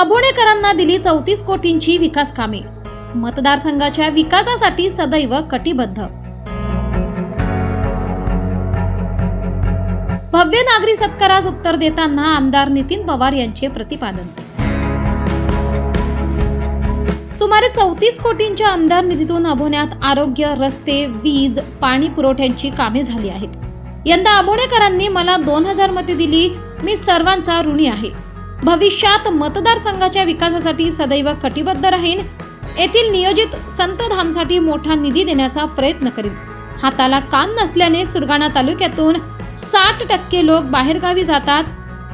अभोणेकरांना दिली चौतीस कोटींची विकास कामे. मतदारसंघाच्या विकासासाठी सदैव कटिबद्ध. भव्य नागरी सत्कारास उत्तर देताना आमदार नितीन पवार यांचे प्रतिपादन. सुमारे चौतीस कोटींच्या आमदार निधीतून अभोण्यात आरोग्य रस्ते वीज पाणी पुरवठ्यांची कामे झाली आहेत. यंदा अभोणेकरांनी मला दोन हजार मते दिली. मी सर्वांचा ऋणी आहे. भविष्यात मतदारसंघाच्या विकासासाठी सदैव कटिबद्ध राहीन. येथील नियोजित संतधामसाठी मोठा निधी देण्याचा प्रयत्न करीन. हाताला काम नसल्याने सुरगाणा तालुक्यातून साठ टक्के लोक बाहेरगावी जातात.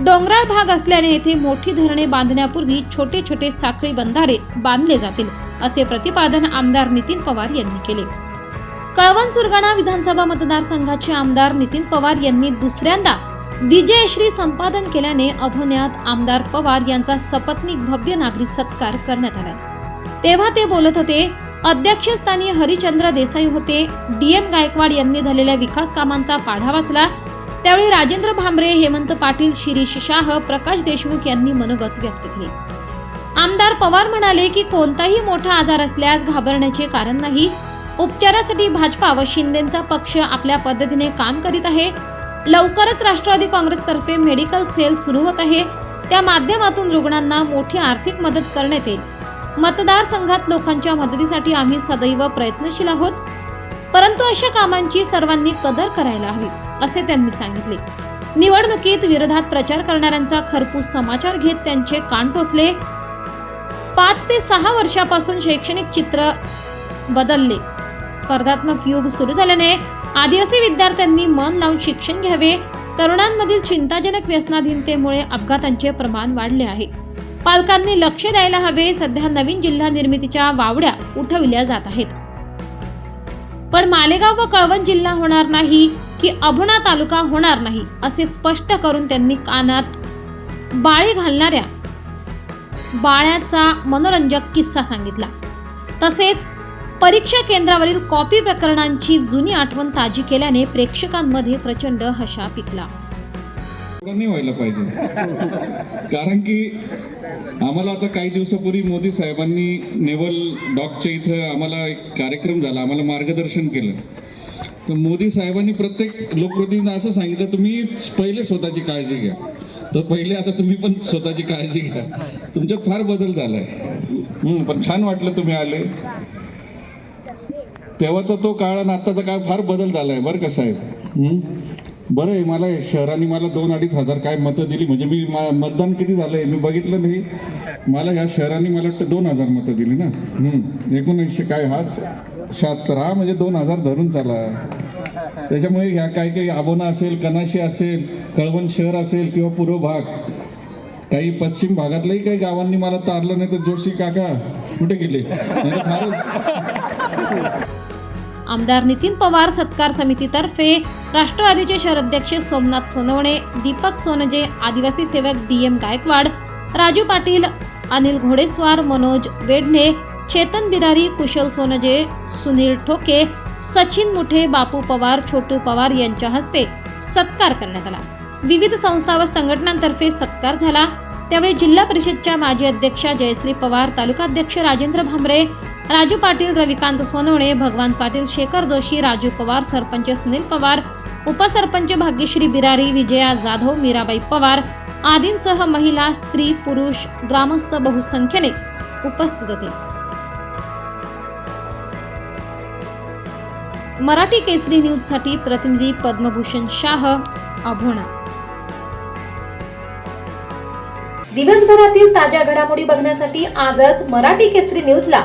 डोंगराळ भाग असल्याने येथे मोठी धरणे बांधण्यापूर्वी छोटे छोटे साखळी बंधारे बांधले जातील असे प्रतिपादन आमदार नितीन पवार यांनी केले. कळवण सुरगाणा विधानसभा मतदारसंघाचे आमदार नितीन पवार यांनी दुसऱ्यांदा विजयश्री संपादन केल्याने अभोण्यात आमदार पवार यांचा सपत्नीक भव्य नागरी सत्कार करण्यात आला. तेव्हा ते बोलत होते अध्यक्षस्थानी हरिचंद्र देसाई होते डी एम गायकवाड यांनी झालेल्या विकास कामांचा पाढा वाचला त्यावेळी राजेंद्र भांबरे हेमंत पाटील शिरीष शाह प्रकाश देशमुख यांनी मनोगत व्यक्त केले. आमदार पवार म्हणाले की कोणताही मोठा आजार असल्यास घाबरण्याचे कारण नाही. उपचारासाठी भाजपा व शिंदेचा पक्ष आपल्या पद्धतीने काम करीत आहे. लवकरच राष्ट्रवादी काँग्रेसतर्फे मेडिकल सेल सुरू होत आहे. त्या माध्यमातून रुग्णांना मोठी आर्थिक मदत करण्यात येईल. मतदारसंघात लोकांच्या मदतीसाठी आम्ही सदैव प्रयत्नशील आहोत. परंतु अशा कामांची सर्वांनी कदर करायला हवी असे त्यांनी सांगितले. निवडणुकीत विरोधात प्रचार करणाऱ्यांचा खरपूस समाचार घेत त्यांचे कान टोचले. पाच ते सहा वर्षापासून शैक्षणिक चित्र बदलले. स्पर्धात्मक युग सुरू झाल्याने आदिवासी विद्यार्थ्यांनी मन लावून शिक्षण घ्यावे. तरुणांमधील चिंताजनक व्यसनाधीनतेमुळे अपघातांचे प्रमाण वाढले आहे. पालकांनी लक्ष द्यायला हवे. सध्या नवीन जिल्हा निर्मितीच्या वावड्या उठविल्या जात आहेत. पण मालेगाव व कळवण जिल्हा होणार नाही की अभणा तालुका होणार नाही असे स्पष्ट करून त्यांनी कानात बाळी घालणाऱ्या बाळ्याचा मनोरंजक किस्सा सांगितला. तसेच परीक्षा केंद्रावरील कॉपी प्रकरणांची जुनी आठवण ताजी केल्याने प्रेक्षकांमध्ये प्रचंड हशा पिकला. नाही व्हायला पाहिजे. कारण की आम्हाला आता काही दिवसापूर्वी मोदी साहेबांनी नेवल डॉकच्या इथं आम्हाला एक कार्यक्रम झाला आम्हाला मार्गदर्शन केलं. तर मोदी साहेबांनी प्रत्येक लोकप्रतिनिधींना असं सांगितलं तुम्ही पहिले स्वतःची काळजी घ्या. तर पहिले आता तुम्ही पण स्वतःची काळजी घ्या. तुमच्यात फार बदल झालाय. आहे पण छान वाटलं तुम्ही आले. तेव्हाचा तो काळ आणि आत्ताचा काळ फार बदल झालाय बरं का साहेब? बरं आहे मला हे मला दोन अडीच हजार काय मतं दिली. म्हणजे मी मा- मतदान किती झालंय मी बघितलं नाही. मला ह्या शहरांनी मला वाटतं दोन हजार मतं दिली ना. हम्म. एकोणीसशे काय हा? शहात्तर. हा म्हणजे दोन हजार धरून चाला. त्याच्यामुळे ह्या काही काही आबोना असेल कनाशी असेल कळवण शहर असेल किंवा पूर्व भाग काही पश्चिम भागातल्याही काही गावांनी मला तारलं नाही तर जोशी काका कुठे गेले? म्हणजे फारच आमदार नितीन पवार सत्कार समितीतर्फे राष्ट्रवादीचे शहराध्यक्ष सोमनाथ सोनवणे दीपक सोनजे आदिवासी सेवक डी एम गायकवाड राजू पाटील अनिल घोडेस्वार मनोज वेडणे चेतन बिरारी कुशल सोनजे सुनील ठोके सचिन मुठे बापू पवार छोटू पवार यांच्या हस्ते सत्कार करण्यात आला. विविध संस्था व संघटनांतर्फे सत्कार झाला. त्यावेळी जिल्हा परिषदच्या माजी अध्यक्षा जयश्री पवार तालुकाध्यक्ष राजेंद्र भांबरे राजू पाटील रविकांत सोनवणे भगवान पाटील शेखर जोशी राजू पवार सरपंच सुनील पवार उपसरपंच भाग्यश्री बिरारी विजया जाधव मीराबाई पवार आदींसह महिला स्त्री पुरुष ग्रामस्थ बहुसंख्येने उपस्थित होते. मराठी केसरी न्यूजसाठी प्रतिनिधी पद्मभूषण शाह अभोणा दिवसभरातील ताज्या घडामोडी बघण्यासाठी आजच मराठी केसरी न्यूजला